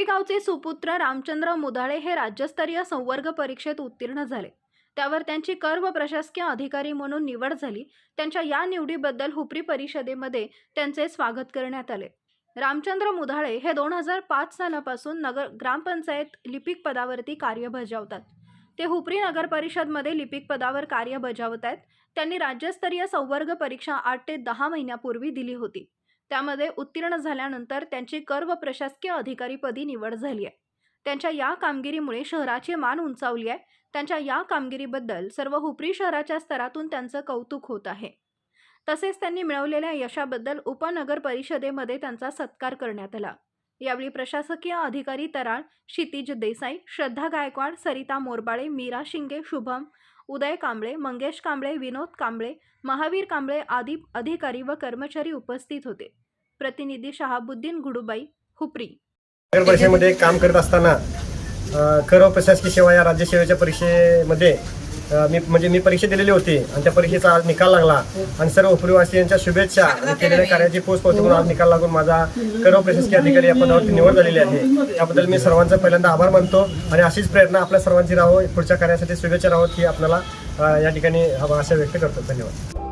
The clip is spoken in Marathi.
कोरेगावचे सुपुत्र रामचंद्र मुधाळे हे राज्यस्तरीय संवर्ग परीक्षेत उत्तीर्ण झाले. त्यावर त्यांची कर व प्रशासकीय अधिकारी म्हणून निवड झाली. त्यांच्या या निवडीबद्दल हुपरी परिषदेमध्ये त्यांचे स्वागत करण्यात आले. रामचंद्र मुधाळे हे दोन हजार पाच सालापासून नगर ग्रामपंचायत लिपिक पदावरती कार्य बजावतात. ते हुपरी नगर परिषदमध्ये लिपिक पदावर कार्य बजावत आहेत त्यांनी राज्यस्तरीय संवर्ग परीक्षा आठ ते दहा महिन्यापूर्वी दिली होती. त्यामध्ये उत्तीर्ण झाल्यानंतर त्यांची कर व प्रशासकीय अधिकारीपदी निवड झाली आहे. त्यांच्या या कामगिरीमुळे शहराची मान उंचावली आहे. त्यांच्या या कामगिरीबद्दल सर्व हुपरी शहराच्या स्तरातून त्यांचं कौतुक होत आहे. तसेच त्यांनी मिळवलेल्या यशाबद्दल उपनगर परिषदेमध्ये त्यांचा सत्कार करण्यात आला. यावेळी प्रशासकीय अधिकारी तराळ क्षितिज देसाई श्रद्धा गायकवाड सरिता मोरबाळे मीरा शिंगे शुभम उदय कांबळे मंगेश कांबळे विनोद कांबळे महावीर कांबळे आदी अधिकारी व कर्मचारी उपस्थित होते. प्रतिनिधी शहाबुद्दीन गुडुबाई हुपरी. नगर परिषदेमध्ये काम करत असताना व प्रशासकीय सेवा या राज्य सेवेच्या परीक्षेमध्ये मी म्हणजे मी परीक्षा दिलेली होती आणि त्या परीक्षेचा आज निकाल लागला. आणि सर्व उपरिवासियांच्या शुभेच्छा आणि केलेल्या कार्याची पोच पावती म्हणून आज निकाल लागून माझा कर व प्रशासकीय अधिकारी या पदावरती निवड झालेली आहे. त्याबद्दल मी सर्वांचा पहिल्यांदा आभार मानतो आणि अशीच प्रेरणा आपल्या सर्वांची राहो पुढच्या कार्यासाठी शुभेच्छा राहोत ही आपल्याला या ठिकाणी आशा व्यक्त करतो. धन्यवाद.